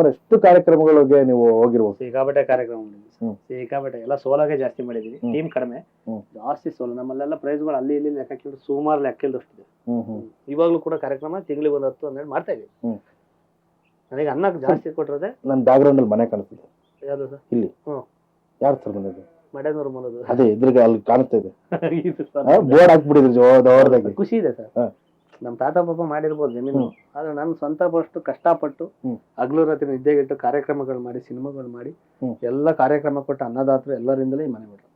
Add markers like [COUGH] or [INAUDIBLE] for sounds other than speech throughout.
ಸುಮಾರು ಎಷ್ಟು ಕಾರ್ಯಕ್ರಮಗಳಿಗೆ ನೀವು ಹೋಗಿರ್ಬೋದು? ಸಿಕ್ಕಾಪಟ್ಟೆ ಕಾರ್ಯಕ್ರಮ ಮಾಡಿದ್ವಿ. ಸಿಕ್ಕಾಪಟ್ಟೆ ಎಲ್ಲ ಸೋಲಾಗೆ ಜಾಸ್ತಿ ಮಾಡಿದೀವಿ. ಟೀಮ್ ಕಡಿಮೆ. ಜಾಸ್ತಿ ಸೋಲು. ನಮ್ಮಲ್ಲೆಲ್ಲ ಪ್ರೈಸ್ಗಳು ಅಲ್ಲಿ ಇಲ್ಲಿ ಲೆಕ್ಕ ಕೇಳಿದ್ರು ಸುಮಾರು ಲೆಕ್ಕ ಇಲ್ದಷ್ಟಿದೆ ಇವಾಗಲೂ ಕೂಡ ಕಾರ್ಯಕ್ರಮ ತಿಂಗಳಿಗೆ ಒಂದು ಹತ್ತು ಹನ್ನೆರಡು ಮಾಡ್ತಾ ಇದೀವಿ. ನನಗೆ ಅನ್ನ ಜಾಸ್ತಿ ಕೊಟ್ಟಿರೋದೆ ನನ್ನ ಬ್ಯಾಕ್ಗ್ರೌಂಡ್ ಅಲ್ಲಿ ಮನೆ ಕಾಣಿಸ್ತಿದೆ. ಯಾವ್ದು ಸರ್? ಯಾರು ಸರ್ ಬಂದಿದ್ದು? ಮಡೆನೂರು ಮನೋದು ಅದೇ ಇದ್ರಿಗೆ ಅಲ್ಲಿ ಕಾಣಿಸ್ತಾ ಇದೆ. [LAUGHS] ಇದು. ಬೋರ್ಡ್ ಹಾಕ್ಬಿಟ್ಟಿದ್ರು ಜೋರದಾಗಿ. ಖುಷಿ ಇದೆ ಸರ್. ಹಾ. ನಮ್ ತಾತ ಪಾಪ ಮಾಡಿರ್ಬೋದು ಜಮೀನು ಆದ್ರೆ ನಾನು ಸ್ವಂತ ಪಷ್ಟು ಕಷ್ಟಪಟ್ಟು ಹಗ್ಲು ರಾತ್ರಿ ನಿದ್ದೆಗಿಟ್ಟು ಕಾರ್ಯಕ್ರಮಗಳು ಮಾಡಿ ಸಿನಿಮಾಗಳು ಮಾಡಿ. ಎಲ್ಲ ಕಾರ್ಯಕ್ರಮ ಕೊಟ್ಟು ಅನ್ನದಾತರು ಎಲ್ಲರಿಂದಲೇ ಈ ಮನೆ ಬಿಟ್ರು.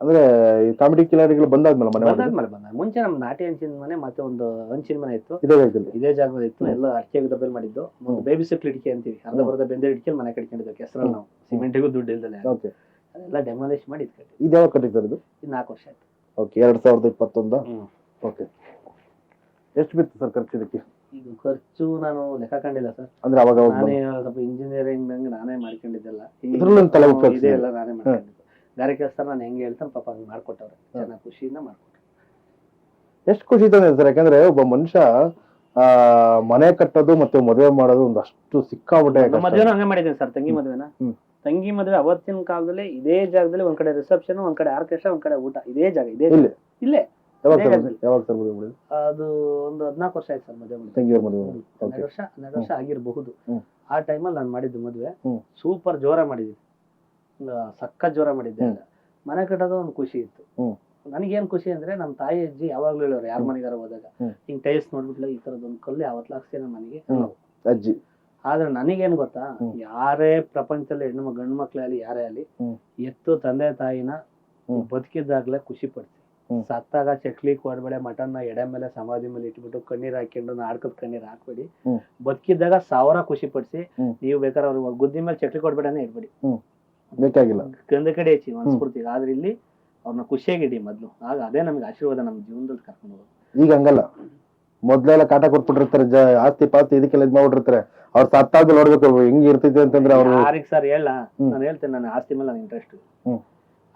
ಅಂದ್ರೆ ಈ ಕಾಮಿಡಿ ಕಿಲಾಡಿಗಳು ಬಂದಾದ್ಮೇಲೆ ಮನೆ? ಬಂದಾದ್ಮೇಲೆ ಬಂದ. ಮುಂಚೆ ನಮ್ಮ ನಾಟಿ ಹಂಚಿನ ಮನೆ ಮತ್ತೆ ಒಂದು ಹಂಚಿನ ಮನೆ ಇತ್ತು. ಇದೇ ಜಾಗದಲ್ಲಿ? ಇದೇ ಜಾಗದಲ್ಲಿ ಇತ್ತು. ಎಲ್ಲ ಅಡಿಕೆ ಡಬ್ಬಲ್ ಮಾಡಿದ್ದು. ಒಂದು ಬೇಬಿ ಸಿಕ್ಲು ಇಡಿಕೆ ಅಂತೀವಿ. ಅರ್ಧ ಬರದ ಬರ್ಧ ಬೆಂದೆ ಇಡಿಕೆ ಮನೆ ಕಟ್ಕೊಂಡಿದ್ವಿ ಕೆಸರಲ್ಲಿ ನಾವು. ಸಿಮೆಂಟಿಗೂ ದುಡ್ಡು ಇಲ್ದಲೆ. ಓಕೆ. ಅದೆಲ್ಲ ಡೆಮಾಲಿಷ್ ಮಾಡಿ ಇದು ಯಾವಾಗ ಕಟ್ಟಿದ್ದಾರೆ ಇದು ನಾಲ್ಕು ವರ್ಷ ಆಯ್ತು. ಓಕೆ ಎರಡ್ ಸಾವಿರದ ಇಪ್ಪತ್ತೊಂದ? ಹ್ಮ್. ಓಕೆ. ಎಷ್ಟು ಬಿತ್ತು ಸರ್ ಖರ್ಚು ಇದಕ್ಕೆ? ಇದು ಖರ್ಚು ನಾನು ಲೆಕ್ಕ ಕಂಡಿಲ್ಲ ಸರ್. ಅಂದ್ರೆ ಅವಾಗ ಅವಾಗ ನಾನೇ ಸ್ವಲ್ಪ ಇಂಜಿನಿಯರಿಂಗ್ ನಂಗೆ ನಾನೇ ಮಾಡ್ಕೊಂಡಿದ್ದೆಲ್ಲ. ಇದ್ರಲ್ಲೂ ಒಂದ್ ತಲೆ ಉಪಯೋಗಿಸಿ. ಇದೆ ಎಲ್ಲ ನಾನೇ ಮಾಡ್ಕೊಂಡಿದ್ದು. ಗಾರೆ ಕೆಲಸ ನಾನು ಹೆಂಗೆ ಹೇಳ್ತಾನೆ ಪಾಪ ಹಂಗೆ ಮಾಡ್ಕೊಟ್ಟವ್ರೆ. ಚೆನ್ನಾಗಿ ಖುಷಿಯಿಂದ ಮಾಡ್ಕೊಟ್ರು. ಎಷ್ಟು ಖುಷಿ ತಂದೆ ಸರ್? ಯಾಕಂದ್ರೆ ಒಬ್ಬ ಮನುಷ್ಯ ಆ ಮನೆ ಕಟ್ಟೋದು ಮತ್ತೆ ಮದುವೆ ಮಾಡೋದು ಒಂದಷ್ಟು ಸಿಕ್ಕಾಬಿಟ್ಟೆ ನಮ್ಮ ಕಷ್ಟ. ಮದ್ವೆನೂ ಹಂಗೆ ಮಾಡಿದ್ದೀನಿ ಸರ್ ತಂಗಿ ಮದ್ವೆನ? ಹ್ಮ್. ತಂಗಿ ಮದ್ವೆ ಅವತ್ತಿನ ಕಾಲದಲ್ಲಿ ಇದೇ ಜಾಗದಲ್ಲಿ ಒಂದ್ ಕಡೆ ರಿಸೆಪ್ಷನ್ ಒಂದ್ ಕಡೆ ಆರ್ಕೆಸ್ಟ್ರಾ ಒಂದ್ ಕಡೆ ಊಟ. ಇದೇ ಜಾಗ ಇದೇ. ಇಲ್ಲೇ. ಯಾವಾಗ ಸರ್ ಜಾಗದಲ್ಲಿ. ಯಾವಾಗ ಸರ್ ಮದುವೆ ಮಾಡಿದ್ದು ಅದು ಒಂದು ಹದ್ನಾಲ್ಕು ವರ್ಷ ಆಯ್ತು ಸರ್ ಮದುವೆ ಮಾಡಿ ತಂಗಿಯವ್ರ ಮದುವೆ ಹ್ಮ್. ಓಕೆ ಹನ್ನೆರಡು ವರ್ಷ ಹನ್ನೆರಡು ವರ್ಷ ಆಗಿರಬಹುದು ಹ್ಮ್. ಆ ಟೈಮಲ್ಲಿ ನಾನು ಮಾಡಿದ್ದು ಮದುವೆ ಹ್ಮ್. ಸೂಪರ್ ಜೋರ ಮಾಡಿದ್ದೀನಿ ಸಕ್ಕ ಜೋರ ಮಾಡಿದ್ದೆ ಹ್ಮ್. ಮನೆ ಕಟ್ಟೋದು ಒಂದು ಖುಷಿ ಇತ್ತು ಹ್ಮ್. ನನಗೇನ್ ಖುಷಿ ಅಂದ್ರೆ ನಮ್ಮ ತಾಯಿ ಅಜ್ಜಿ ಯಾವಾಗ್ಲೂ ಹೇಳೋರು ಯಾರ. ಮನೆಗಾರ ಹೋದಾಗ ಹ್ಮ್. ಹಿಂಗ್ ಟೈಲ್ಸ್ ನೋಡ್ಬಿಟ್ಲ ಈ ತರದೊಂದು ಕಲ್ಲು ಯಾವತ್ತು ಹಾಕ್ಸಿ ನಮ್ಮ ಮನೆಗೆ ಹ್ಮ್. ಅಜ್ಜಿ ಆದ್ರೆ ನನಗೇನ್ ಗೊತ್ತಾ ಹ್ಮ್. ಯಾರೇ ಪ್ರಪಂಚದಲ್ಲಿ ಹೆಣ್ಣು ಗಂಡು ಮಕ್ಳೇ ಆಗಲಿ ಯಾರೇ ಆಗಲಿ ಹ್ಮ್. ಎತ್ತು ತಂದೆ ತಾಯಿನ ಹ್ಮ್. ಬದುಕಿದ್ದಾಗ್ಲೇ ಖುಷಿ ಹ್ಮ್. ಸತ್ತಾಗ ಚಕ್ಲಿ ಕೊಡ್ಬೇಡ ಮಟನ್ ಎಡೆ ಮೇಲೆ ಸಮಾಧಿ ಮೇಲೆ ಇಟ್ಬಿಟ್ಟು ಕಣ್ಣೀರ್ ಹಾಕೊಂಡು ನಾಡ್ಕದ ಕಣ್ಣೀರ್ ಹಾಕ್ಬೇಡಿ. ಬದುಕಿದ್ದಾಗ ಸಾವಿರ ಖುಷಿ ಪಡಿಸಿ. ನೀವು ಬೇಕಾದ್ರೆ ಅವ್ರಿಗೆ ಗುದ್ದಿ ಮೇಲೆ ಚಕ್ಲಿ ಕೊಡ್ಬೇಡನೆ ಇಡ್ಬೇಡಿ ಬೇಕಾಗಿಲ್ಲ. ಗಂಧ ಕಡೆ ಹೆಚ್ಚಿ ಮನ್ಸ್ಫೂರ್ತಿಗೆ ಆದ್ರೆ ಇಲ್ಲಿ ಅವ್ರನ್ನ ಖುಷಿಯಾಗಿಡಿ ಮೊದ್ಲು. ಆಗ ಅದೇ ನಮ್ಗೆ ಆಶೀರ್ವಾದ ನಮ್ಮ ಜೀವನದಲ್ಲಿ ಕರ್ಕೊಂಡು ಹೋಗೋದು. ಈಗ ಹಂಗಲ್ಲ. ಮೊದ್ಲೆಲ್ಲ ಕಾಟ ಕೊಟ್ಬಿಟ್ಟಿರ್ತಾರೆ ಆಸ್ತಿ ಪಾಸ್ತಿ ಇದಕ್ಕೆಲ್ಲ ಇದ್ ಮಾಡ್ಬಿಟ್ಟಿರ್ತಾರೆ. ಅವ್ರ ಸತ್ತಾಗ ನೋಡ್ಬೇಕು ಹೆಂಗ್ ಇರ್ತೈತೆ ಅಂತಂದ್ರೆ ಅವ್ರು. ಯಾರಿಗೆ ಸರ್ ಹೇಳ. ನಾನು ಹೇಳ್ತೇನೆ ನನ್ನ ಆಸ್ತಿ ಮೇಲೆ ನನಗೆ ಇಂಟ್ರೆಸ್ಟ್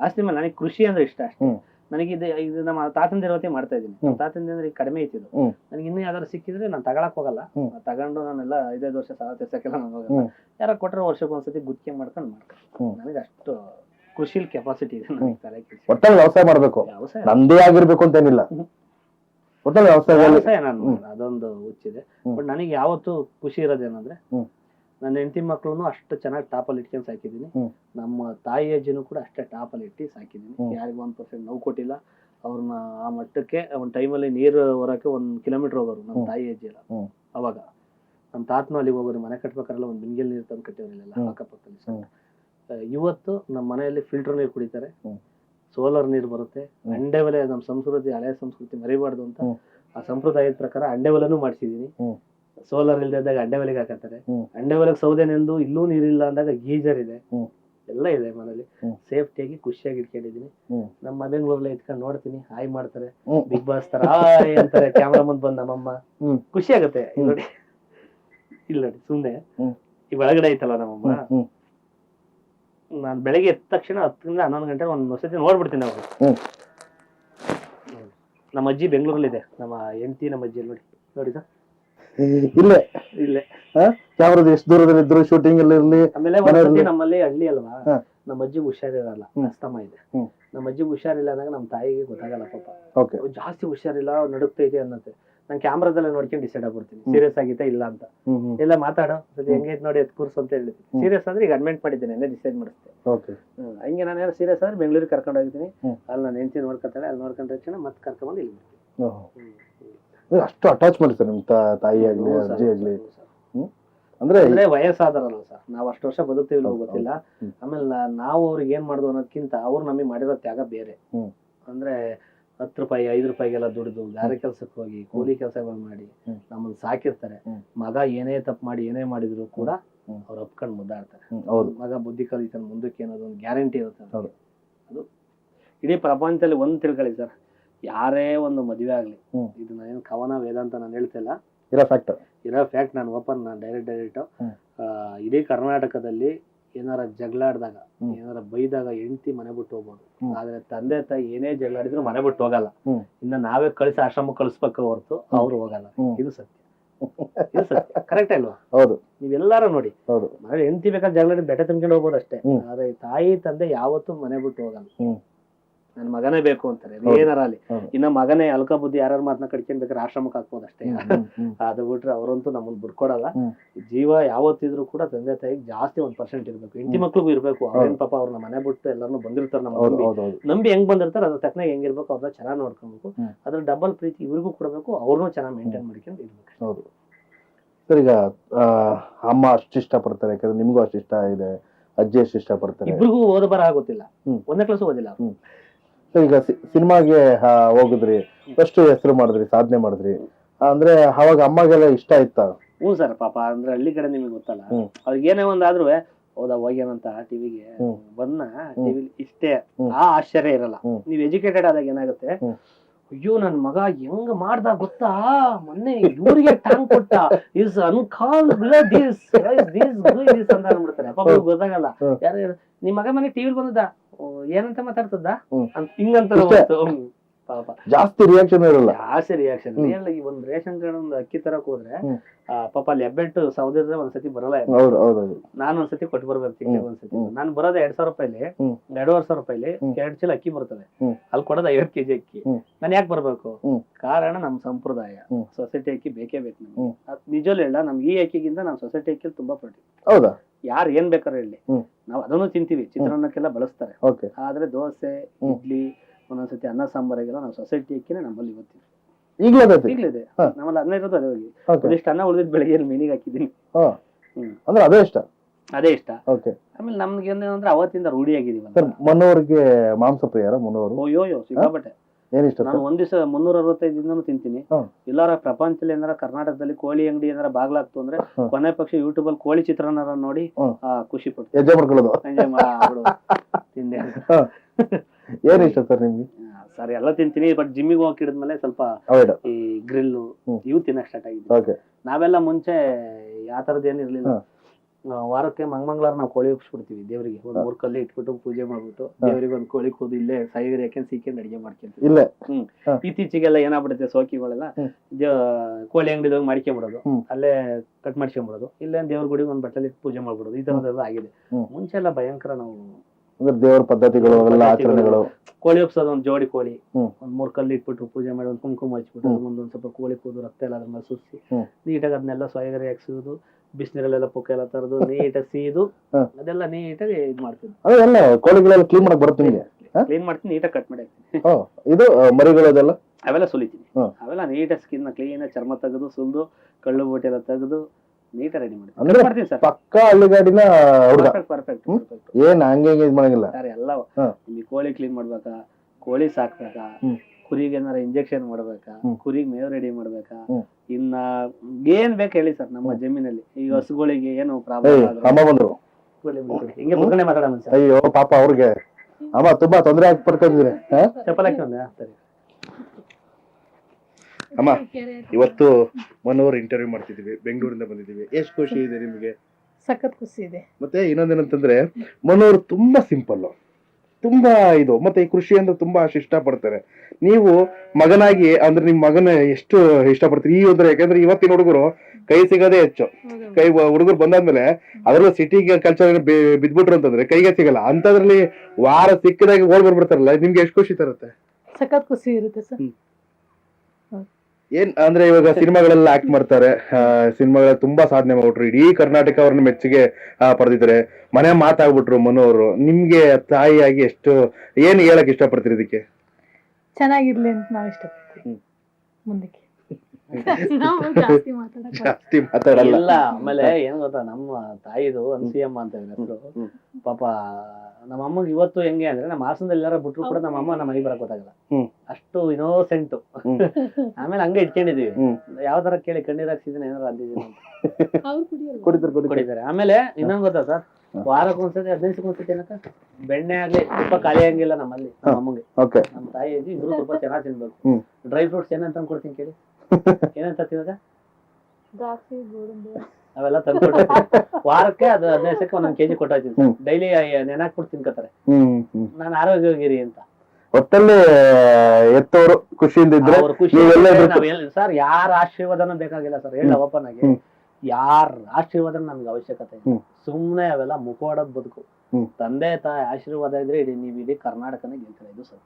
ಆಸ್ತಿ ಮೇಲೆ ನನಗೆ ಕೃಷಿ ಅಂದ್ರೆ ಇಷ್ಟ ಅಷ್ಟೇ. ನನಗೆ ಇದು ಇದು ನಮ್ಮ ತಾತಂದಿರ ದಿನವತ್ತಿ ಮಾಡ್ತಾ ಇದ್ದೀನಿ. ಹ್ಮ್. ತಾತನ ಅಂದ್ರೆ ಈಗ ಕಡಿಮೆ ಐತಿ ಇದು. ನನಗೆ ಇನ್ನೂ ಯಾವ್ದಾದ್ರು ಸಿಕ್ಕಿದ್ರೆ ನಾನು ತಗೊಳಕ್ ಹೋಗಲ್ಲ. ಹ್ಮ್. ತಗೊಂಡು ನಾನೆಲ್ಲ ಐದೈದು ವರ್ಷ ಸಾಲ ತೆಗ್ಸಕ್ಕೆಲ್ಲ ನಾನು ಹೋಗಲ್ಲ. ಯಾರೋ ಯಾರ ಕೊಟ್ರೆ ವರ್ಷಕ್ಕೆ ಒಂದ್ಸತಿ ಗುತ್ತಿಗೆ ಮಾಡ್ಕೊಂಡು ಮಾಡ್ಕೊಂಡು ನನಗೆ ಅಷ್ಟು ಕೃಷಿಲ್ ಕೆಪಾಸಿಟಿ ಇದೆ ನನಗೆ ತಲೆ ವ್ಯವಸಾಯ ಮಾಡ್ಬೇಕು. ವ್ಯವಸಾಯ. ನಂದೇ ಆಗಿರ್ಬೇಕು ಅಂತೇನಿಲ್ಲ. ಹ್ಮ್. ವ್ಯವಸಾಯದಲ್ಲಿ ವ್ಯವಸಾಯ ನಾನು ಹ್ಮ್. ಅದೊಂದು ಹುಚ್ಚಿದೆ. ಹ್ಮ್. ಬಟ್ ನನಗೆ ಯಾವತ್ತು ಖುಷಿ ಇರೋದೇನಂದ್ರೆ ಹ್ಮ್. ನನ್ನ ಹೆಂಡತಿ ಮಕ್ಕಳನ್ನು ಅಷ್ಟು ಚೆನ್ನಾಗಿ ಟಾಪಲ್ಲಿ ಇಟ್ಕೊಂಡು ಸಾಕಿದ್ದೀನಿ. ನಮ್ಮ ತಾಯಿ ಅಜ್ಜಿನೂ ಕೂಡ ಅಷ್ಟೇ ಟಾಪಲ್ಲಿ ಇಟ್ಟು ಸಾಕಿದ್ದೀನಿ. ಯಾರಿಗೂ ಒಂದು ಪರ್ಸೆಂಟ್ ನೋವು ಕೊಟ್ಟಿಲ್ಲ. ಅವ್ರನ್ನ ಆ ಮಟ್ಟಕ್ಕೆ ಒಂದು ಟೈಮಲ್ಲಿ ನೀರು ಹೊರಕ್ಕೆ ಒಂದು ಕಿಲೋಮೀಟರ್ ಹೋಗೋರು ನಮ್ಮ ತಾಯಿ ಅಜ್ಜಿ ಎಲ್ಲ. ಅವಾಗ. ನಮ್ಮ ತಾತನ ಅಲ್ಲಿಗೆ ಹೋಗೋರು ಮನೆ ಕಟ್ಬೇಕಾರೆಲ್ಲ ಒಂದು ಬಿಂಗಿಲ್ ನೀರು ತಂದು ಕಟ್ಟಿವ್ರಿಲ್ಲ ಹ್ಮ್. ಅಕ್ಕಪಕ್ಕದಲ್ಲಿ ಇವತ್ತು ನಮ್ಮ ಮನೆಯಲ್ಲಿ ಫಿಲ್ಟರ್ ನೀರು ಕುಡಿತಾರೆ. ಸೋಲಾರ್ ನೀರು ಬರುತ್ತೆ. ಅಂಡೆ ಒಲೆ ನಮ್ಮ ಸಂಸ್ಕೃತಿ ಹಳೆ ಸಂಸ್ಕೃತಿ ಮರಿಬಾರ್ದು ಅಂತ ಆ ಸಂಪ್ರದಾಯದ ಪ್ರಕಾರ ಅಂಡೆ ಒಲೆನೂ ಮಾಡಿಸಿದೀನಿ. ಸೋಲಾರ್ ಇದ್ದಾಗ ಅಂಡೆ ಒಲೆಗೆ ಹಾಕತ್ತಾರೆ. ಅಂಡೆ ಒಲೆಗೆ ಸೌದೆ ನೆಂದು ಇಲ್ಲೂ ನೀರಿಲ್ಲ ಅಂದಾಗ ಗೀಜರ್ ಇದೆ. ಎಲ್ಲ ಇದೆ ಮನೇಲಿ. ಸೇಫ್ಟಿಯಾಗಿ ಖುಷಿಯಾಗಿ ಇಟ್ಕೊಂಡಿದೀನಿ. ನಮ್ಮ ಮನೆಗಳಲ್ಲ ಇಟ್ಕೊಂಡು ನೋಡ್ತೀನಿ. ಹಾಯ್ ಮಾಡ್ತಾರೆ. ಬಿಗ್ ಬಾಸ್ ತರ ಹಾಯ್ ಅಂತಾರೆ. ಕ್ಯಾಮ್ರಾ ಮುಂದ್ ಬಂದ್ ನಮ್ಮಮ್ಮ. ಖುಷಿ ಆಗುತ್ತೆ. ನೋಡಿ ಇಲ್ಲ ನೋಡಿ ಸುಮ್ನೆ. ಈ ಒಳಗಡೆ ಐತಲ್ಲ ನಮ್ಮಮ್ಮ. ನಾನು ಬೆಳಗ್ಗೆ ಎದ್ದ ತಕ್ಷಣ ಹತ್ತರಿಂದ ಹನ್ನೊಂದು ಗಂಟೆ ಒಂದು ಸತಿ ನೋಡ್ಬಿಡ್ತೀನಿ ನಾವು. ನಮ್ಮ ಅಜ್ಜಿ ಬೆಂಗಳೂರಲ್ಲಿದೆ. ನಮ್ಮ ಹೆಂಡತಿ ನಮ್ಮ ಅಜ್ಜಿ ನೋಡಿ. ನೋಡಿ ಸರ್. ಇಲ್ಲೇ. ಇಲ್ಲೇ. ಕ್ಯಾಮ್ರದ ಎಷ್ಟು ದೂರದಲ್ಲಿ ಇದ್ರು ಶೂಟಿಂಗ್ ಅಲ್ಲಿ ಇರ್ಲಿ ಆಮೇಲೆ ಒಂದ್ಸತಿ ನಮ್ಮಲ್ಲಿ ಹಳ್ಳಿ ಅಲ್ವಾ. ನಮ್ಮ ಅಜ್ಜಿಗೆ ಹುಷಾರಿರಲ್ಲ. ಅಸ್ತಮ ಇದೆ. ನಮ್ಮ ಅಜ್ಜಿಗೆ ಹುಷಾರಿಲ್ಲ ಅಂದಾಗ ನಮ್ಮ ತಾಯಿಗೆ ಗೊತ್ತಾಗಲ್ಲ ಪಾಪ. ಓಕೆ. ಜಾಸ್ತಿ ಹುಷಾರಿಲ್ಲ ನಡುಕ್ತಾ ಇದೆ ಅನ್ನತ್ತೆ. ನಾನು ಕ್ಯಾಮ್ರಾದಲ್ಲೇ ನೋಡ್ಕೊಂಡು ಡಿಸೈಡ್ ಆಗ್ಬಿಡ್ತೀನಿ. ಸೀರಿಯಸ್ ಆಗಿತ್ತಾ ಇಲ್ಲ ಅಂತ. ಎಲ್ಲ ಮಾತಾಡೋ. ಸರಿ ಹೆಂಗೈತೆ ನೋಡಿ ಎತ್ ಕೂರ್ಸು ಅಂತ ಹೇಳಿ ಸೀರಿಯಸ್ ಅಂದ್ರೆ ಈಗ ಅಡ್ಮೆಂಟ್ ಮಾಡಿದ್ದೇನೆ ಎಲ್ಲ ಡಿಸೈಡ್ ಮಾಡಿಸ್ತೆ ಓಕೆ. ಹ್ಮ್. ಹಂಗೆ ನಾನು ಏನೋ ಸೀರಿಯಸ್ ಆದ್ರೆ ಬೆಂಗಳೂರಿಗೆ ಕರ್ಕೊಂಡು ಹೋಗಿದ್ದೀನಿ. ಹ್ಮ್. ಅಲ್ಲಿ ನಾನು ಹೆಂಡತಿ ನೋಡ್ಕೊತಾಳೆ ಅಲ್ಲಿ ನೋಡ್ಕೊಂಡ ತಕ್ಷಣ ಮತ್ತೆ ಕರ್ಕೊಂಡು ಇಲ್ಲಿ ಬಿಡ್ತೀನಿ. ಅಷ್ಟು ಅಟ್ಯಾಚ್ಮೆಂಟ್ ಸರ್ ನಿಮ್ ತಾ- ತಾಯಿ ಆಗ್ಲಿ ಅಜ್ಜಿ ಆಗ್ಲಿ. ಅಂದ್ರೆ ಅಂದ್ರೆ ವಯಸ್ಸಾದರಲ್ಲ ಸರ್ ನಾವು ಅಷ್ಟು ವರ್ಷ ಬದುಕ್ತೀವಿ ಗೊತ್ತಿಲ್ಲ. ಆಮೇಲೆ ನಾವು ಅವ್ರಿಗೆ ಏನ್ ಮಾಡುದು ಅನ್ನೋದಕ್ಕಿಂತ ಅವ್ರು ನಮಗೆ ಮಾಡಿರೋ ತ್ಯಾಗ ಬೇರೆ. ಅಂದ್ರೆ ಹತ್ತು ರೂಪಾಯಿ ಐದು ರೂಪಾಯಿಗೆಲ್ಲ ದುಡಿದು ಗಾರೆ ಕೆಲ್ಸಕ್ಕೆ ಹೋಗಿ ಕೂಲಿ ಕೆಲಸಗಳು ಮಾಡಿ ನಮ್ಮನ್ನು ಸಾಕಿರ್ತಾರೆ. ಮಗ ಏನೇ ತಪ್ಪು ಮಾಡಿ ಏನೇ ಮಾಡಿದ್ರು ಕೂಡ. ಅವ್ರು ಅಪ್ಕೊಂಡು ಮುದ್ದಾಡ್ತಾರೆ. ಹೌದು. ಮಗ ಬುದ್ಧಿ ಕಲಿತಾನೆ ಮುಂದಕ್ಕೆ ಅನ್ನೋದು ಒಂದು ಗ್ಯಾರಂಟಿ ಇರುತ್ತೆ. ಅದು ಇಡೀ ಪ್ರಪಂಚದಲ್ಲಿ ಒಂದು ತಿಳ್ಕೊಳ್ಳಿ ಸರ್. ಯಾರೇ ಒಂದು ಮದುವೆ ಆಗಲಿ. ಇದು ನಾನೇನು ಕವನ ವೇದಾಂತ ನಾನು ಹೇಳ್ತಿಲ್ಲ ಇರೋ ಫ್ಯಾಕ್ಟ್ ಇರೋ ಫ್ಯಾಕ್ಟ್ ನಾನು ಓಪನ್ ನಾನು ಡೈರೆಕ್ಟ್ ಡೈರೆಕ್ಟ್. ಇಡೀ ಕರ್ನಾಟಕದಲ್ಲಿ ಏನಾರ ಜಗಳಾಡ್ದಾಗ ಏನಾರ ಬೈದಾಗ ಹೆಂಡ್ತಿ ಮನೆ ಬಿಟ್ಟು ಹೋಗ್ಬೋದು. ಆದ್ರೆ ತಂದೆ ತಾಯಿ ಏನೇ ಜಗಳಾಡಿದ್ರು ಮನೆ ಬಿಟ್ಟು ಹೋಗಲ್ಲ. ಇನ್ನ ನಾವೇ ಕಳಿಸಿ ಆಶ್ರಮ ಕಳಿಸ್ಬೇಕು ಹೊರತು. ಅವ್ರು ಹೋಗಲ್ಲ. ಸತ್ಯ. ಇದು ಸತ್ಯ. ಕರೆಕ್ಟ್ ಅಲ್ವಾ? ಹೌದು. ನೀವೆಲ್ಲಾರು ನೋಡಿ. ಹೌದು. ಮನೆ ಹೆಂಡತಿ ಬೇಕಾದ್ರೆ ಜಗಳಾಡಿ ಬೆಟ್ಟ ತುಂಬ್ಕೊಂಡು ಹೋಗ್ಬೋದು ಅಷ್ಟೇ. ಆದ್ರೆ ತಾಯಿ ತಂದೆ ಯಾವತ್ತೂ ಮನೆ ಬಿಟ್ಟು ಹೋಗಲ್ಲ. ಹ್ಮ್. ನನ್ ಮಗನೇ ಬೇಕು ಅಂತಾರೆ. ಏನಾರ ಅಲ್ಲಿ ಇನ್ನ ಮಗನೇ ಅಲ್ಕ ಬುದ್ಧಿ ಯಾರು ಮಾತನ್ನ ಕಡ್ಕೊಂಡ್ ಬೇಕಾದ್ರೆ ಆಶ್ರಮಕ್ಕೆ ಹಾಕ್ಬೋದು ಅಷ್ಟೇ. [LAUGHS] ಅದು ಬಿಟ್ರೆ ಅವರಂತೂ ನಮ್ಮನ್ನ ಬಿಡ್ಕೊಡಲ್ಲ. ಜೀವ ಯಾವತ್ತಿದ್ರು ಕೂಡ ತಂದೆ ತಾಯಿಗೆ ಜಾಸ್ತಿ ಒಂದ್ ಪರ್ಸೆಂಟ್ ಇರ್ಬೇಕು. ಹೆಂಡತಿ ಮಕ್ಳಿಗೂ ಇರ್ಬೇಕು. ಅವ್ರೇನ್ ಪಾಪ ಅವ್ರನ್ನ ಮನೆ ಬಿಟ್ಟು ಎಲ್ಲಾರು ಬಂದಿರ್ತಾರೆ ನಮ್ಮ ನಂಬಿ. ಹೆಂಗ್ ಬಂದಿರ್ತಾರೆ ಅದ್ರ ತಕ್ಕನಾಗ ಹೆಂಗಿರ್ಬೇಕು ಅವ್ರನ್ನ ಚೆನ್ನಾಗಿ ನೋಡ್ಕೊಬೇಕು. ಅದ್ರ ಡಬಲ್ ಪ್ರೀತಿ ಇವ್ರಿಗೂ ಕೊಡಬೇಕು ಅವ್ರನ್ನೂ ಚೆನ್ನಾಗಿ ಮೇಂಟೈನ್ ಮಾಡ್ಕೊಂಡು ಇರ್ಬೇಕು. ಹೌದು. ಸರ್ ಈಗ ಅಮ್ಮ ಅಷ್ಟು ಪಡ್ತಾರೆ ಯಾಕಂದ್ರೆ ನಿಮ್ಗೂ ಅಷ್ಟು ಇಷ್ಟ ಇದೆ ಅಜ್ಜಿ ಅಷ್ಟು ಇಷ್ಟಪಡ್ತಾರೆ. ಇಬ್ಬರಿಗೂ ಓದ ಬರ ಆಗೋತಿಲ್ಲ ಹ್ಮ್. ಒಂದನೇ ಕ್ಲಾಸ್ ಓದಿಲ್ಲ ಈಗ ಸಿನಿಮಾಗೆ ಹೋಗಿದ್ರಿ ಫಸ್ಟ್ ಹೆಸರು ಮಾಡಿದ್ರಿ ಸಾಧನೆ ಮಾಡಿದ್ರಿ. ಅಂದ್ರೆ ಅವಾಗ ಅಮ್ಮಗೆಲ್ಲ ಇಷ್ಟ ಇತ್ತ ಹ್ಞೂ ಸರ್ ಪಾಪ ಅಂದ್ರೆ ಹಳ್ಳಿ ಕಡೆ ನಿಮಗೆ ಗೊತ್ತಲ್ಲ. ಅವ್ರಿಗೆ ಏನೇ ಒಂದಾದ್ರೂ ಹೌದಾ ಹೋಗ್ಯಾನಂತ ಟಿವಿಗೆ. ಬಂದ ಟಿವಿ ಇಷ್ಟೇ. ಆ ಆಶ್ಚರ್ಯ ಇರಲ್ಲ. ನೀವು ಎಜುಕೇಟೆಡ್ ಆದಾಗ ಏನಾಗುತ್ತೆ. ಅಯ್ಯೋ ನನ್ ಮಗ ಹೆಂಗ್ ಮಾಡ್ದ ಗೊತ್ತಾ? ಮೊನ್ನೆ ಇವ್ರಿಗೆ ಟ್ಯಾಂಕ್ ಕೊಟ್ಟ. Is uncle this this this ಅಂತ ಅಂದ್ಬಿಡ್ತಾರೆ. ಪಾಪ ಗೊತ್ತಾಗಲ್ಲ. ಯಾರು ನಿಮ್ ಮಗ ಮನೆ ಟಿವಿ ಬಂದದ ಏನಂತ ಮಾತಾಡ್ತದ ಅಂತ ಹಿಂಗಂತ. ಪಾಪ. ಜಾಸ್ತಿ ರಿಯಾಕ್ಷನ್ ಇರಲ್ಲ. ಜಾಸ್ತಿ ರಿಯಾಕ್ಷನ್ ಈ ಒಂದ್ ರೇಷನ್ ಕಾರ್ಡ್ ಒಂದು ಅಕ್ಕಿ ತರಕ್ ಹೋದ್ರೆ ಪಾಪ ಅಲ್ಲಿ ಹೆಬ್ಬೆಟ್ಟು ಸೌದಿದ್ರೆ ಒಂದ್ಸತಿ ಬರಲ್ಲ ನಾನು ಒಂದ್ಸತಿ ಕೊಟ್ಟು ಬರ್ಬೇಕು. ಒಂದ್ಸತಿ. ನಾನು ಬರೋದು ಎರಡ್ ಸಾವಿರ ರೂಪಾಯಿಲಿ. ಎರಡೂವರೆ ಸಾವಿರ ರೂಪಾಯಿಲಿ. ಎರಡ್ ಚೀಲ ಅಕ್ಕಿ ಬರ್ತದೆ. ಅಲ್ಲಿ ಕೊಡೋದು ಐವತ್ತು ಕೆಜಿ ಅಕ್ಕಿ. ನಾನು ಯಾಕೆ ಬರ್ಬೇಕು? ಕಾರಣ ನಮ್ ಸಂಪ್ರದಾಯ. ಸೊಸೈಟಿ ಅಕ್ಕಿ ಬೇಕೇ ಬೇಕು ನಮ್ಗೆ. ನಿಜವಲ್ಲ ಹೇಳ ನಮ್ಗೆ ಈ ಅಕ್ಕಿಗಿಂತ ನಮ್ ಸೊಸೈಟಿ ಅಕ್ಕಿ ತುಂಬಾ ಪ್ರೋಟೀನ್ ಹೌದಾ? ಯಾರು ಏನ್ ಬೇಕಾದ್ರೆ ಹೇಳಿ. ನಾವು ಅದನ್ನು ತಿಂತೀವಿ ಚಿತ್ರಾನ್ನಕ್ಕೆಲ್ಲ ಬಳಸ್ತಾರೆ. ಆದ್ರೆ ದೋಸೆ ಹ್ಮ್. ಇಡ್ಲಿ ಒಂದೊಂದ್ಸತಿ ಅನ್ನ ಸಾಂಬಾರಿಗೆಲ್ಲ ನಾವು ಸೊಸೈಟಿ ಅಕ್ಕಿನೇ ನಮ್ಮಲ್ಲಿ ಇವತ್ತು ಈಗಲೇ ಇದೆ. ಈಗಲಿದೆ ಹಾ. ನಮ್ಮಲ್ಲಿ ಹದಿನೈದು ಅದೇ ಹೋಗಿ. ಓಕೆ ಒಂದಿಷ್ಟು ಅನ್ನ ಉಳಿದಿದ್ದು ಬೆಳಗ್ಗೆ ಮೀನಿಗೆ ಹಾಕಿದ್ದೀನಿ. ಹ್ಮ್. ಅಂದ್ರೆ ಅದೇ ಇಷ್ಟ? ಅದೇ ಇಷ್ಟ. ಓಕೆ ಆಮೇಲೆ ನಮ್ಗೆ ಏನಂದ್ರೆ ಅವತ್ತಿಂದ ರೂಢಿಯಾಗಿದೀವಿ ಸರ್ ಮನೋರ್ಗೆ ಮಾಂಸ ಪ್ರಿಯರ ಮನೋರು. ಓಯೋಯೋ ಸಿಕ್ಕಾಪಟ್ಟೆ. ಏನಿಷ್ಟ ನಾನು ಸರ್? ಒಂದ್ ದಿವಸ ಮುನ್ನೂರ ಅರವತ್ತೈದು ದಿನನೂ ತಿಂತೀನಿ. ಹ್ಮ್. ಎಲ್ಲಾರ ಪ್ರಪಂಚದಲ್ಲಿ ಏನಾರ ಕರ್ನಾಟಕದಲ್ಲಿ ಕೋಳಿ ಅಂಗಡಿ ಏನಾರ ಬಾಗ್ಲಾಗ್ತು ಅಂದ್ರೆ ಹ್ಮ್. ಕೊನೆ ಪಕ್ಷ ಯೂಟ್ಯೂಬ್ ಅಲ್ಲಿ ಕೋಳಿ ಚಿತ್ರಾನ್ನ ನೋಡಿ ಹ್ಮ್. ಆ, ಖುಷಿ ಪಡ್ತೀನಿ. ಹೆಜ್ಜೆ ಮಾಡ್ಕೊಳ್ಳೋದು. ಎಂಜಾಯ್ [LAUGHS] ತಿಂದೆ. ಅಂತ. ಏನ್ ಇಷ್ಟ ಸರ್ ನಿಮ್ಗೆ? ಸರ್ ಎಲ್ಲ ತಿಂತೀನಿ ಬಟ್ ಜಿಮ್ಮಿಗೆ ಹೋಗಿ ಹಿಡಿದ್ಮೇಲೆ ಸ್ವಲ್ಪ ಅವಾಯ್ಡ್ ಈ ಗ್ರಿಲ್ಲು ಹ್ಮ್. ಇವು ತಿನ್ನಕ್ ಸ್ಟಾರ್ಟ್ ಆಗಿದೆ ಓಕೆ ನಾವೆಲ್ಲ ಮುಂಚೆ ಯಾವ ತರದ ಏನಿರ್ಲಿಲ್ಲ ಹ್ಮ್. ಆ, ವಾರಕ್ಕೆ ಮಂಗಳವಾರ ನಾವು ಕೋಳಿ ಉಪ್ಸ್ಬಿಡ್ತೀವಿ ದೇವರಿಗೆ. ಒಂದ್. ಮೂರ್ ಕಲ್ಲಿ ಇಟ್ಬಿಟ್ಟು ಪೂಜೆ ಮಾಡ್ಬಿಟ್ಟು ದೇವರಿಗೆ ಒಂದ್ ಕೋಳಿ ಕೂದು ಇಲ್ಲೇ ಸೈಗರ್ ಯಾಕೆ ಸೀಕೆಂಡ್ ಅಡಿಗೆ ಮಾಡ್ಕೊಂತೀವಿ. ಇಲ್ಲೇ. ಇತ್ತೀಚೆಗೆಲ್ಲ ಏನಾಗ್ಬಿಡುತ್ತೆ ಸೋಕಿಗಳೆಲ್ಲ ಹ್ಮ್. ದೇ- ಕೋಳಿ ಅಂಗಡಿದಾಗ ಹೋಗಿ ಮಾಡ್ಕೊಂಬಿಡೋದು ಹ್ಮ್. ಅಲ್ಲೇ ಕಟ್ ಮಾಡ್ಕೊಂಬಿಡೋದು ಇಲ್ಲೇ ದೇವ್ರ ಗುಡಿಗೆ ಒಂದ್ ಬಟ್ಟಲಿ ಪೂಜೆ ಮಾಡ್ಬಿಡೋದು. ಈ ತರದೆಲ್ಲ ಆಗಿದೆ. ಹ್ಮ್. ಮುಂಚೆ ಎಲ್ಲ ಭಯಂಕರ ನಾವು ಅಂದ್ರೆ ದೇವರ ಪದ್ಧತಿಗಳು ಅವೆಲ್ಲ ಆಚರಣೆಗಳು. ಕೋಳಿ ಒಪ್ಸೋದು ಒಂದು ಜೋಡಿ ಕೋಳಿ. ಒಂದ್ ಮೂರ್ ಕಲ್ಲು ಇಟ್ಬಿಟ್ಟು ಪೂಜೆ ಮಾಡಿ ಒಂದ್ ಕುಂಕುಮ ಹಚ್ಬಿಟ್ಟು ಒಂದ್ ಸ್ವಲ್ಪ ಕೋಳಿ ಕೂದು ರಕ್ತ ಎಲ್ಲ ಅದನ್ನ ಹ್ಮ್. ನೀಟಾಗಿ ಅದನ್ನೆಲ್ಲ ಸೊಯಗರಿ ಹಾಕ್ಸೋದು ಬಿಸಿನೀರಲ್ಲೆಲ್ಲ ಪುಕ್ಕ ಎಲ್ಲ ತರದು ನೀಟಾಗಿ ಸೀದು. ಅದೆಲ್ಲ ನೀಟಾಗಿ ಇದ್ ಮಾಡ್ತೀನಿ. ಅದೆಲ್ಲ ಕೋಳಿಗಳೆಲ್ಲ ಕ್ಲೀನ್ ಮಾಡಕ್ ಬರುತ್ತೆ ನಿಮಗೆ? ಕ್ಲೀನ್ ಮಾಡ್ತೀನಿ ನೀಟಾಗಿ ಕಟ್ ಮಾಡಿ ಹಾಕ್ತೀನಿ. ಹಾ ಇದು ಮರಿಗಳದೆಲ್ಲ ಮರಿಗಳು ಅದೆಲ್ಲ? ಅವೆಲ್ಲ ಸುಲಿತೀನಿ. ಅವೆಲ್ಲ ನೀಟಾಗಿ ಸ್ಕಿನ್ ಕ್ಲೀನ್ ಚರ್ಮ ತೆಗೆದು ಸುಲ್ದು ಕಳ್ಳು ಬೋಟಿ ಎಲ್ಲ ತೆಗೆದು ನೀಟಾಗಿ ರೆಡಿ ಅಂದ್ರೆ Cut ಮಾಡ್ತೀನಿ ಸರ್. ಪಕ್ಕ ಹಳ್ಳಿಗಾಡಿನ ಹುಡುಗ. ಪರ್ಫೆಕ್ಟ್ ಪರ್ಫೆಕ್ಟ್ ಏನ್ ಹಂಗೆ ಹಿಂಗೆ ಇದ್ ಮಾಡಂಗಿಲ್ಲ. ಸರ್ ಎಲ್ಲ ಹಾ. ಇಲ್ಲಿ ಕೋಳಿ ಕ್ಲೀನ್ ಮಾಡ್ಬೇಕಾ? ಕೋಳಿ ಸಾಕ್ಬೇಕಾ? ಹ್ಮ್. ಕುರಿಗೆ ಏನಾರ ಇಂಜೆಕ್ಷನ್ ಮಾಡ್ಬೇಕಾ? ಹ್ಮ್. ಕುರಿಗೆ ಮೇವ್ ರೆಡಿ ಮಾಡ್ಬೇಕಾ? ಹ್ಮ್. ಇನ್ನ ಏನ್ ಬೇಕು ಹೇಳಿ ಸರ್ ನಮ್ಮ ಜಮೀನಲ್ಲಿ. ಈ ಹಸುಗಳಿಗೆ ಏನು ಏಯ್ ಪ್ರಾಬ್ಲಮ್ ಅಮ್ಮ ಬಂದ್ರು. ಹಿಂಗೆ ಮುಖಂಡೆ ಮಾತಾಡೋಣ ಸರ್. ಅಯ್ಯೋ ಪಾಪ ಅವ್ರಿಗೆ. ಅಮ್ಮ ತುಂಬಾ ತೊಂದರೆ ಆಗಿ ಪಡ್ಕೊಂಡಿದ್ರೆ ಚಪ್ಪಲ್ ಹಾಕಿ ಸರಿ. ಅಮ್ಮ ಇವತ್ತು ಮನೋರ್ ಇಂಟರ್ವ್ಯೂ ಮಾಡ್ತಿದೀವಿ ಬೆಂಗಳೂರಿಂದ ಬಂದಿದ್ದೀವಿ. ಎಷ್ಟು ಖುಷಿ ಇದೆ ನಿಮಗೆ? ಸಖತ್ ಖುಷಿ ಇದೆ. ಮತ್ತೆ ಇನ್ನೊಂದೇನಂತಂದ್ರೆ ಮನೋರ್ ತುಂಬಾ ಸಿಂಪಲ್ ತುಂಬಾ ಇದು. ಮತ್ತೆ ಈ ಕೃಷಿ ಅಂದ್ರೆ ತುಂಬಾ ಅಷ್ಟು ಪಡ್ತಾರೆ ನೀವು ಮಗನಾಗಿ ಅಂದ್ರೆ ನಿಮ್ ಮಗನ ಎಷ್ಟು ಇಷ್ಟಪಡ್ತೀರಿ? ಈ ಅಂದ್ರೆ ಯಾಕಂದ್ರೆ ಇವತ್ತಿನ ಹುಡುಗರು ಕೈ ಸಿಗೋದೇ ಹೆಚ್ಚು. ಕೈ ಹುಡುಗರು ಬಂದಾದ್ಮೇಲೆ ಅದ್ರಲ್ಲೂ ಸಿಟಿಗೆ ಕಲ್ಚರ್ ಬಿದ್ಬಿಟ್ರು ಅಂತಂದ್ರೆ ಕೈಗೆ ಸಿಗಲ್ಲ. ಅಂತದ್ರಲ್ಲಿ ವಾರ ಸಿಕ್ಕದಾಗಿ ಓಡ್ ಬರ್ಬಿಡ್ತಾರಲ್ಲ ನಿಮ್ಗೆ ಎಷ್ಟು ಖುಷಿ ತರುತ್ತೆ? ಸಖತ್ ಖುಷಿ ಇರುತ್ತೆ ಸರ್. ಏನ್ ಅಂದ್ರೆ ಇವಾಗ ಸಿನಿಮಾಗಳೆಲ್ಲ ಆಕ್ಟ್ ಮಾಡ್ತಾರೆ. ಸಿನಿಮಾಗಳ ತುಂಬಾ ಸಾಧನೆ ಮಾಡ್ಬಿಟ್ರು. ಇಡೀ ಕರ್ನಾಟಕ ಅವ್ರನ್ನ ಮೆಚ್ಚುಗೆ ಪಡೆದಿದ್ದಾರೆ. ಮನೆ ಮಾತಾಗ್ಬಿಟ್ರು ಮನು ಅವರು. ನಿಮ್ಗೆ ತಾಯಿಯಾಗಿ ಎಷ್ಟು ಏನ್ ಹೇಳಕ್ ಇಷ್ಟಪಡ್ತೀರಿ ಇದಕ್ಕೆ? ಚೆನ್ನಾಗಿರ್ಲಿ ಅಂತ ನಾವು ಇಷ್ಟಪಡ್ತೀವಿ. ಮುಂದಕ್ಕೆ. [LAUGHS] [LAUGHS] ಜಾಸ್ತಿ ಮಾತಾಡಲ್ಲ. ಇಲ್ಲ ಆಮೇಲೆ ಏನ್ ಗೊತ್ತಾ ನಮ್ಮ ತಾಯಿದು ಅನ್ಸಿಯಮ್ಮ ಅಂತ ಇದ್ರ ಹೆಸರು. ಪಾಪ ನಮ್ಮ ಅಮ್ಮಗೆ ಇವತ್ತು ಹೆಂಗೆ ಅಂದ್ರೆ ನಮ್ಮ ಆಸನದಲ್ಲಿ ಎಲ್ಲಾರ ಬಿಟ್ರು ಕೂಡ ನಮ್ಮ ಅಮ್ಮ ನಮ್ಮ ಮನೆಗೆ ಬರಕ್ ಗೊತ್ತಾಗಲ್ಲ. ಅಷ್ಟು ಇನೋಸೆಂಟ್. [LAUGHS] ಆಮೇಲೆ ಹಂಗೆ ಇಟ್ಕೊಂಡಿದೀವಿ. ಯಾವ ತರ ಕೇಳಿ ಕಣ್ಣೀರ್ ಹಾಕ್ಸಿದ್ರೆ ಏನಾರ ಅಂದಿದ್ದೀನಿ ಅಂತ. ಅವ್ರು ಕುಡಿಯಲ್ಲ. ಕುಡಿತಾರೆ ಕುಡಿತಾರೆ ಆಮೇಲೆ ಇನ್ನೊಂದ್ ಗೊತ್ತಾ ಸರ್? ವಾರಕ್ಕೊಂದ್ಸತಿ ವಾರಕ್ಕೆ ಒಂದ್ಸತಿ ಹದಿನೈದು ಒಂದ್ಸತಿ ಏನಕ್ಕ? ಬೆಣ್ಣೆ ಆಗ್ಲಿ ತುಪ್ಪ ಖಾಲಿ ಹಂಗಿಲ್ಲ ನಮ್ಮಲ್ಲಿ ನಮ್ಮ ಅಮ್ಮಗೆ. ಓಕೆ. ನಮ್ಮ ತಾಯಿ ಇದ್ರು ಇಬ್ರು ತುಪ್ಪ ಚೆನ್ನಾಗಿ ತಿನ್ಬೇಕು. ಡ್ರೈ ಫ್ರೂಟ್ಸ್ ಏನಂತ ತಂದ್ಕೊಡ್ತೀನಿ ಕೇಳಿ? ಏನಂತ ಇವಾಗ ದ್ರಾಕ್ಷಿ ಗೋಡಂಬಿ. ಅವೆಲ್ಲ ತಂದ್ಕೊಡ್ತೀನಿ ವಾರಕ್ಕೆ ಅದು ಹದಿನೈದು ಸಕ್ಕೆ ಒಂದೊಂದು ಕೆಜಿ ಕೊಟ್ಟಾಯ್ತೀನಿ ಹ್ಮ್. ಡೈಲಿ ನೆನಾಕ್ಬಿಟ್ಟು ತಿನ್ಕೋತಾರೆ ಹ್ಮ್ ಹ್ಮ್. ನಾನು ಆರೋಗ್ಯವಾಗಿರಿ ಅಂತ. ಒಟ್ಟಲ್ಲಿ ಎತ್ತವರು ಖುಷಿಯಿಂದ ಇದ್ರೆ ಅವ್ರ ಖುಷಿ ನೀವೆಲ್ಲ ಇದ್ರೆ ಇದ್ರೆ- ನಾವ್ ಎಲ್- ಸರ್ ಯಾರ ಆಶೀರ್ವಾದನೂ ಬೇಕಾಗಿಲ್ಲ ಸರ್. ಹೇಳ ಓಪನ್ ಆಗಿ. ಹ್ಮ್. ಯಾರ ಆಶೀರ್ವಾದ ನಮ್ಗೆ ಅವಶ್ಯಕತೆ ಇಲ್ಲ. ಹ್ಮ್. ಸುಮ್ನೆ ಅವೆಲ್ಲ ಮುಖವಾಡೋದ್ ಬದುಕು. ಹ್ಮ್. ತಂದೆ ತಾಯಿ ಆಶೀರ್ವಾದ ಇದ್ರೆ ಇಡೀ ನೀವು ಇಡೀ ಕರ್ನಾಟಕನೇ ಗೆಲ್ತಾರೆ ಇದು ಸರ್.